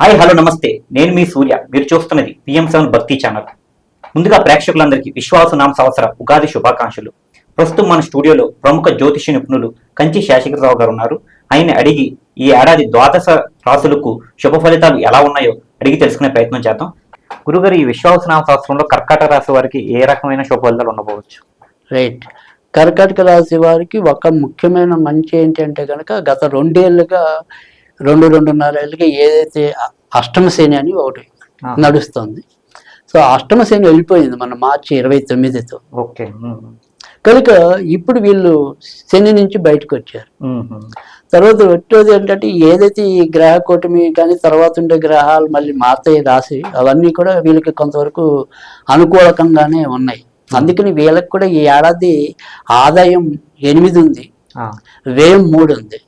Hi hello నమస్తే. నేను మీ సూర్య. మీరు చూస్తున్నది పిఎం సెవెన్ భక్తి ఛానల్. ముందుగా ప్రేక్షకులందరికీ విశ్వాసనామ సంవత్సర ఉగాది శుభాకాంక్షలు. ప్రస్తుతం మన స్టూడియోలో ప్రముఖ జ్యోతిష నిపుణులు కంచి శేషగిరిరావు గారు ఉన్నారు. ఆయన అడిగి ఈ ఏడాది ద్వాదశ రాసులకు శుభ ఫలితాలు ఎలా ఉన్నాయో అడిగి తెలుసుకునే ప్రయత్నం చేద్దాం. గురుగారు ఈ విశ్వాసనామ సంవత్సరంలో కర్కాటక రాశి వారికి ఏ రకమైన శుభ ఫలితాలు ఉండబోవచ్చు? రైట్. కర్కాటక రాశి వారికి ఒక ముఖ్యమైన మంచి ఏంటంటే కనుక గత రెండేళ్ళుగా రెండు రెండున్నర ఏళ్ళుగా ఏదైతే అ- అష్టమ శని అని ఒకటి. నడుస్తుంది. సో అష్టమ శని వెళ్ళిపోయింది మన మార్చి ఇరవై తొమ్మిదితో. ఓకే. కనుక ఇప్పుడు వీళ్ళు శని నుంచి బయటకు వచ్చారు. తర్వాత వచ్చేది ఏంటంటే ఏదైతే ఈ గ్రహ కూటమి కానీ తర్వాత ఉండే గ్రహాలు మళ్ళీ మారుతాయి రాసి అవన్నీ కూడా వీళ్ళకి కొంతవరకు అనుకూలకంగానే ఉన్నాయి. అందుకని వీళ్ళకి కూడా ఈ ఏడాది ఆదాయం ఎనిమిది ఉంది. వ్యయం మూడు ఉంది.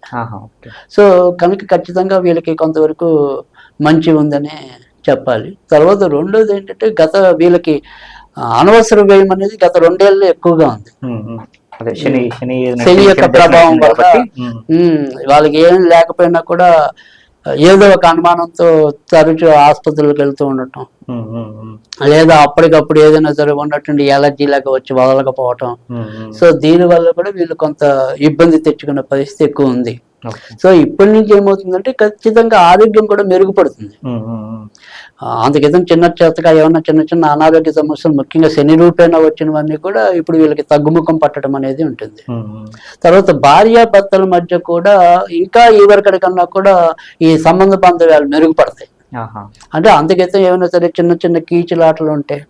సో కనుక ఖచ్చితంగా వీళ్ళకి కొంతవరకు మంచి ఉందనే చెప్పాలి. తర్వాత రెండోది ఏంటంటే గత వీళ్ళకి అనవసర వ్యయం అనేది గత రెండేళ్ళు ఎక్కువగా ఉంది. శని యొక్క ప్రభావం వాళ్ళకి ఏం లేకపోయినా కూడా ఏదో ఒక అనుమానంతో తరచు ఆసుపత్రులకు వెళ్తూ ఉండటం లేదా అప్పటికప్పుడు ఏదైనా సరే ఉన్నటువంటి ఎలర్జీ లాగా వచ్చి వదలకపోవటం. సో దీని వల్ల కూడా వీళ్ళు కొంత ఇబ్బంది తెచ్చుకునే పరిస్థితి ఎక్కువ ఉంది. సో ఇప్పటి నుంచి ఏమవుతుందంటే ఖచ్చితంగా ఆరోగ్యం కూడా మెరుగుపడుతుంది. అంతకితం చిన్న చేతగా ఏమన్నా చిన్న చిన్న అనారోగ్య సమస్యలు ముఖ్యంగా శని రూపేణ వచ్చినవన్నీ కూడా ఇప్పుడు వీళ్ళకి తగ్గుముఖం పట్టడం అనేది ఉంటుంది. తర్వాత భార్యాభర్తల మధ్య కూడా ఇంకా ఈవరికడి కన్నా కూడా ఈ సంబంధ బాంధవ్యాలు మెరుగుపడతాయి. అంటే అంతకైతే ఏమైనా సరే చిన్న చిన్న కీచులాటలు ఉంటాయి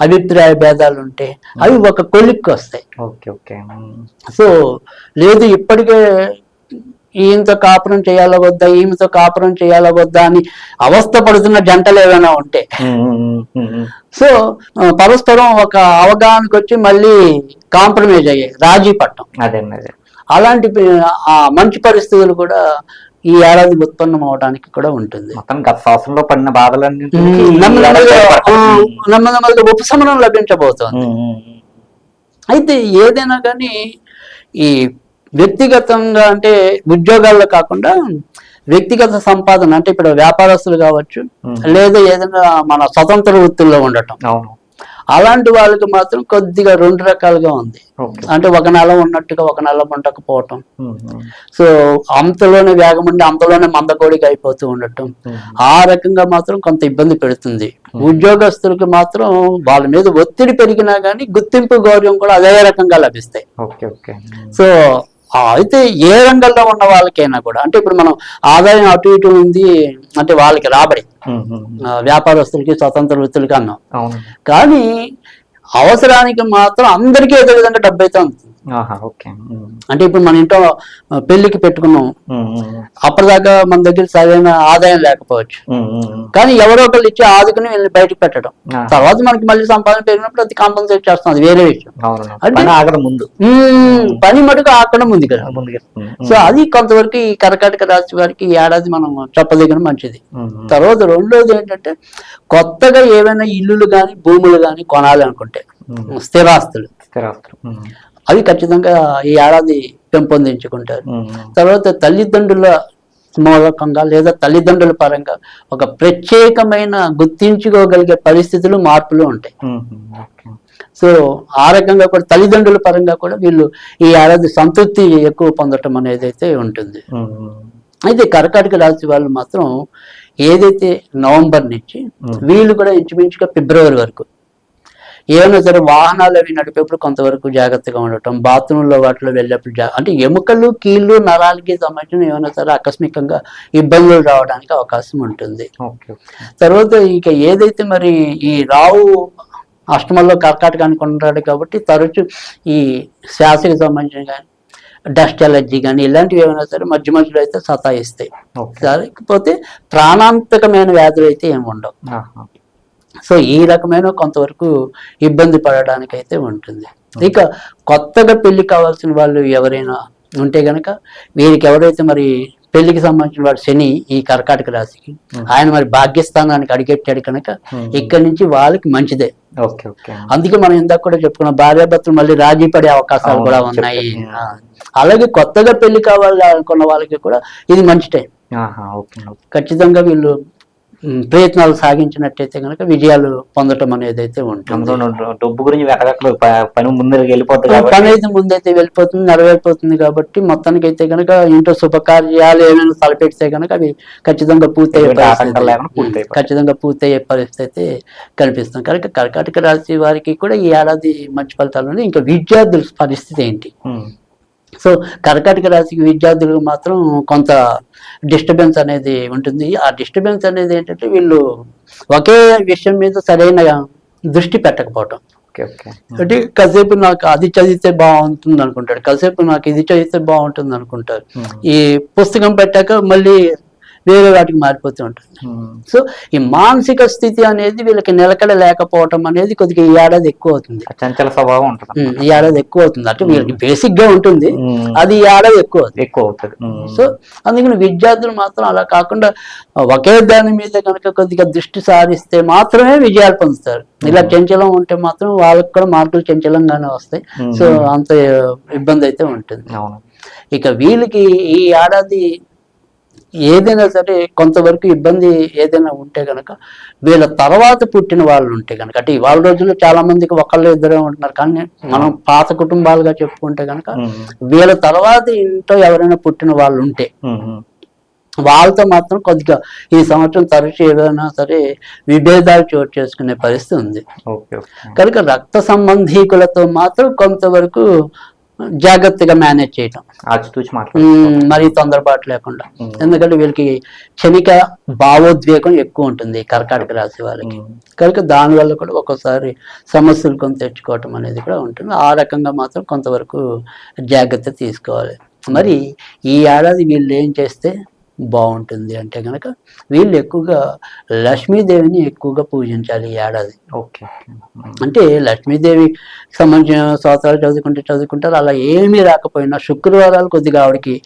అభిప్రాయ భేదాలు ఉంటాయి అవి ఒక కొలిక్కి వస్తాయి. Okay okay. ఉమ్. సో లేదు ఇప్పటికే ఈయనతో కాపురం చేయాలా వద్దా ఈమెతో కాపురం చేయాలా వద్దా అని అవస్థ పడుతున్న జంటలు ఏమైనా ఉంటే. సో పరస్పరం ఒక అవగాహనకు వచ్చి మళ్ళీ కాంప్రమైజ్ అయ్యాయి. రాజీ పట్టం. అలాంటి మంచి పరిస్థితులు కూడా ఈ ఏడాది ఉత్పన్నం అవడానికి కూడా ఉంటుంది. మొత్తం గత సంవత్సరంలో పడిన బాధలన్నీ ఉపశమనం లభించబోతోంది. అయితే ఏదైనా కానీ ఈ వ్యక్తిగతంగా అంటే ఉద్యోగాల్లో కాకుండా వ్యక్తిగత సంపాదన అంటే ఇప్పుడు వ్యాపారస్తులు కావచ్చు. లేదా ఏదైనా మన స్వతంత్ర వృత్తుల్లో ఉండటం. అలాంటి వాళ్ళకి మాత్రం కొద్దిగా రెండు రకాలుగా ఉంది. అంటే ఒక నెల ఉన్నట్టుగా ఒక నెల ఉండకపోవటం. సో అంతలోనే వేగం ఉండి అంతలోనే మందకోడికి అయిపోతూ ఉండటం. ఆ రకంగా మాత్రం కొంత ఇబ్బంది పెడుతుంది. ఉద్యోగస్తులకు మాత్రం వాళ్ళ మీద ఒత్తిడి పెరిగినా కానీ గుర్తింపు గౌరవం కూడా అదే రకంగా లభిస్తాయి. సో అయితే ఏ రంగంలో ఉన్న వాళ్ళకైనా కూడా అంటే ఇప్పుడు మనం ఆదాయం అటు ఇటు ఉంది అంటే వాళ్ళకి రాబడి. వ్యాపారస్తులకి స్వతంత్ర వృత్తులకి అన్నాం. కానీ అవసరానికి మాత్రం అందరికీ ఏదో విధంగా డబ్బు అయితే అంటే ఇప్పుడు మన ఇంట్లో పెళ్ళికి పెట్టుకున్నాం. అప్పటిదాకా మన దగ్గర సరైన ఆదాయం లేకపోవచ్చు. కానీ ఎవరో ఒకళ్ళు ఇచ్చి ఆదుకుని వీళ్ళని బయటకు పెట్టడం. తర్వాత మనకి మళ్ళీ సంపాదన పెరిగినప్పుడు అది కాంపన్సేట్ చేస్తాం అది వేరే విషయం. అంటే- ముందు. పని మటుకు ఆక్కడ ఉంది కదా. సో అది కొంతవరకు ఈ కర్కాటక రాశి వారికి ఏడాది మనం చెప్పదగిన మంచిది. తర్వాత రెండోది ఏంటంటే కొత్తగా ఏవైనా ఇల్లులు కానీ భూములు కానీ కొనాలి అనుకుంటే. స్థిరాస్తులు. స్థిరాస్తులు. అవి ఖచ్చితంగా ఈ ఏడాది పెంపొందించుకుంటారు. తర్వాత తల్లిదండ్రుల మూలకంగా లేదా తల్లిదండ్రుల పరంగా ఒక ప్రత్యేకమైన గుర్తించుకోగలిగే పరిస్థితులు మార్పులు ఉంటాయి సో ఆ రకంగా కూడా తల్లిదండ్రుల పరంగా కూడా వీళ్ళు ఈ ఏడాది సంతృప్తి ఎక్కువ పొందటం అనేది అయితే ఉంటుంది. అయితే కర్కాటక రాశి వాళ్ళు మాత్రం ఏదైతే నవంబర్ నుంచి. వీళ్ళు కూడా ఇంచుమించుగా ఫిబ్రవరి వరకు ఏమైనా సరే వాహనాలు అవి నడిపేప్పుడు కొంతవరకు జాగ్రత్తగా ఉండటం బాత్రూంలో వాటిలో వెళ్ళేప్పుడు జా అంటే ఎముకలు కీళ్ళు నరాలకి సంబంధించిన ఏమైనా సరే ఆకస్మికంగా ఇబ్బందులు రావడానికి అవకాశం ఉంటుంది. తర్వాత ఇక ఏదైతే మరి ఈ రావు అష్టమంలో కర్కాటకానికి ఉంటాడు కాబట్టి తరచు ఈ శ్వాసకి సంబంధించిన కానీ డస్ట్ ఎలర్జీ కానీ ఇలాంటివి ఏమైనా సరే మధ్య మధ్యలో అయితే సతాయిస్తాయి. లేకపోతే ప్రాణాంతకమైన వ్యాధులు అయితే ఏమి ఉండవు. సో ఈ రకమైన కొంతవరకు ఇబ్బంది పడడానికి అయితే ఉంటుంది. ఇక కొత్తగా పెళ్ళి కావాల్సిన వాళ్ళు ఎవరైనా ఉంటే గనక వీరికి ఎవరైతే మరి పెళ్ళికి సంబంధించిన వాడు శని ఈ కర్కాటక రాశికి. ఆయన మరి భాగ్యస్థానానికి అడిగెట్టాడు కనుక. ఇక్కడి నుంచి వాళ్ళకి మంచిదే. అందుకే మనం ఇందాక కూడా చెప్పుకున్నాం భార్యాభర్తలు మళ్ళీ రాజీ పడే అవకాశాలు కూడా ఉన్నాయి. అలాగే కొత్తగా పెళ్ళి కావాలి అనుకున్న వాళ్ళకి కూడా ఇది మంచి టైం. ఖచ్చితంగా వీళ్ళు ప్రయత్నాలు సాగించినట్టయితే కనుక విజయాలు పొందటం అనేది అయితే ఉంటుంది డబ్బు గురించి పని ముందరికి వెళ్ళిపోతుంది పని అయితే ముందైతే వెళ్ళిపోతుంది నెరవేరిపోతుంది కాబట్టి మొత్తానికి అయితే కనుక ఇంట్లో శుభకార్యాలు ఏమైనా తలపెడితే కనుక అవి ఖచ్చితంగా పూర్తయ్యే పరిస్థితి. ఖచ్చితంగా పూర్తయ్యే పరిస్థితి అయితే కనిపిస్తుంది. కనుక కర్కాటక రాశి వారికి కూడా ఈ ఏడాది మంచి ఫలితాలు ఉన్నాయి. ఇంకా విద్యార్థుల పరిస్థితి ఏంటి? సో కర్కాటక రాశికి విద్యార్థులకు మాత్రం కొంత డిస్టర్బెన్స్ అనేది ఉంటుంది. ఆ డిస్టర్బెన్స్ అనేది ఏంటంటే వీళ్ళు ఒకే విషయం మీద సరైన దృష్టి పెట్టకపోవటం. అంటే కాసేపు నాకు అది చదివితే బాగుంటుంది అనుకుంటాడు కాసేపు నాకు ఇది చదివితే బాగుంటుంది అనుకుంటారు ఈ పుస్తకం పెట్టాక మళ్ళీ వేరే వాటికి మారిపోతూ ఉంటుంది. ఉమ్, సో ఈ మానసిక స్థితి అనేది వీళ్ళకి నిలకడ లేకపోవటం అనేది కొద్దిగా ఈ ఏడాది ఎక్కువ అవుతుంది. చంచల స్వభావం ఉంటుంది ఉమ్, ఈ ఏడాది ఎక్కువ అవుతుంది. అంటే వీళ్ళకి బేసిక్గా ఉంటుంది. అది ఈ ఏడాది ఎక్కువ అవుతుంది. ఎక్కువ అవుతుంది. సో అందుకని విద్యార్థులు మాత్రం అలా కాకుండా ఒకే దాని మీద కనుక కొద్దిగా దృష్టి సారిస్తే మాత్రమే విజయాలు పొందుతారు. ఇలా చంచలం ఉంటే మాత్రం వాళ్ళకి కూడా మార్కులు చంచలంగానే వస్తాయి. సో అంత ఇబ్బంది అయితే ఉంటుంది. ఇక వీళ్ళకి ఈ ఏడాది ఏదైనా సరే కొంతవరకు ఇబ్బంది ఏదైనా ఉంటే గనక వీళ్ళ తర్వాత పుట్టిన వాళ్ళు ఉంటే గనక అంటే ఇవాళ రోజుల్లో చాలా మందికి ఒకళ్ళు ఇద్దరే ఉంటున్నారు కానీ మనం పాత కుటుంబాలుగా చెప్పుకుంటే గనక ఉమ్, వీళ్ళ తర్వాత ఇంట్లో ఎవరైనా పుట్టిన వాళ్ళు ఉంటే వాళ్ళతో మాత్రం కొద్దిగా ఈ సంవత్సరం తరచు ఏదైనా సరే విభేదాలు చోటు చేసుకునే పరిస్థితి ఉంది. కనుక రక్త సంబంధీకులతో మాత్రం కొంతవరకు జాగ్రత్తగా మేనేజ్ చేయటం. మరీ తొందరపాటు లేకుండా. ఎందుకంటే వీళ్ళకి క్షణిక భావోద్వేగం ఎక్కువ ఉంటుంది కర్కాటక రాశి వాళ్ళకి. కనుక దానివల్ల కూడా ఒక్కోసారి సమస్యలు కొంత తెచ్చుకోవటం అనేది కూడా ఉంటుంది. ఆ రకంగా మాత్రం కొంతవరకు జాగ్రత్త తీసుకోవాలి. మరి ఈ ఏడాది వీళ్ళు ఏం చేస్తే బాగుంటుంది అంటే కనుక వీళ్ళు ఎక్కువగా లక్ష్మీదేవిని ఎక్కువగా పూజించాలి ఈ ఏడాది. ఓకే అంటే లక్ష్మీదేవి సంబంధించిన స్తోత్రాలు చదువుకుంటే చదువుకుంటారు అలా ఏమీ రాకపోయినా శుక్రవారాలు కొద్దిగా ఆవిడకి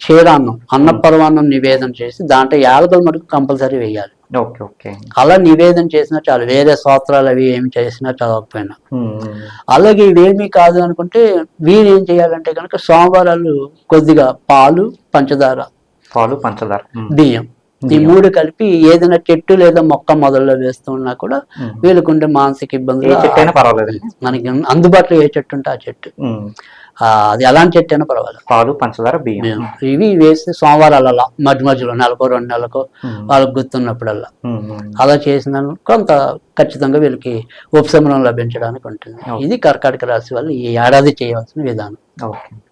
క్షీరాన్నం అన్న పరమాన్నం నివేదన చేసి దాంట్లో యాలకులు మటుకు కంపల్సరీ వేయాలి. Okay okay. అలా నివేదన చేసినా చాలు వేరే స్తోత్రాలు అవి ఏమి చేసినా చదవకపోయినా అలాగే ఇవేమీ కాదు అనుకుంటే వీరు ఏం చేయాలంటే కనుక సోమవారాలు కొద్దిగా పాలు పంచదార పాలు పంచదార. బియ్యం. ఈ. మూడు కలిపి ఏదైనా చెట్టు లేదా మొక్క మొదల్లో వేస్తూ ఉన్నా కూడా. వీళ్ళకుండే మానసిక ఏ ఇబ్బందులు పర్వాలేదు. మనకి అందుబాటులో ఏ చెట్టు ఉంటే ఆ చెట్టు. అది ఎలాంటి చెట్టు అయినా పర్వాలేదు. పాలు పంచదార బియ్యం. ఇవి వేసి సోమవారాలు అలా మధ్య మధ్యలో నెలకో రెండు నెలకో ఉమ్, వాళ్ళకి గుర్తున్నప్పుడల్లా. అలా చేసిన కొంత ఖచ్చితంగా వీళ్ళకి ఉపశమనం లభించడానికి ఉంటుంది. ఇది కర్కాటక రాశి వాళ్ళు ఈ ఏడాది చేయవలసిన విధానం. ఓకే.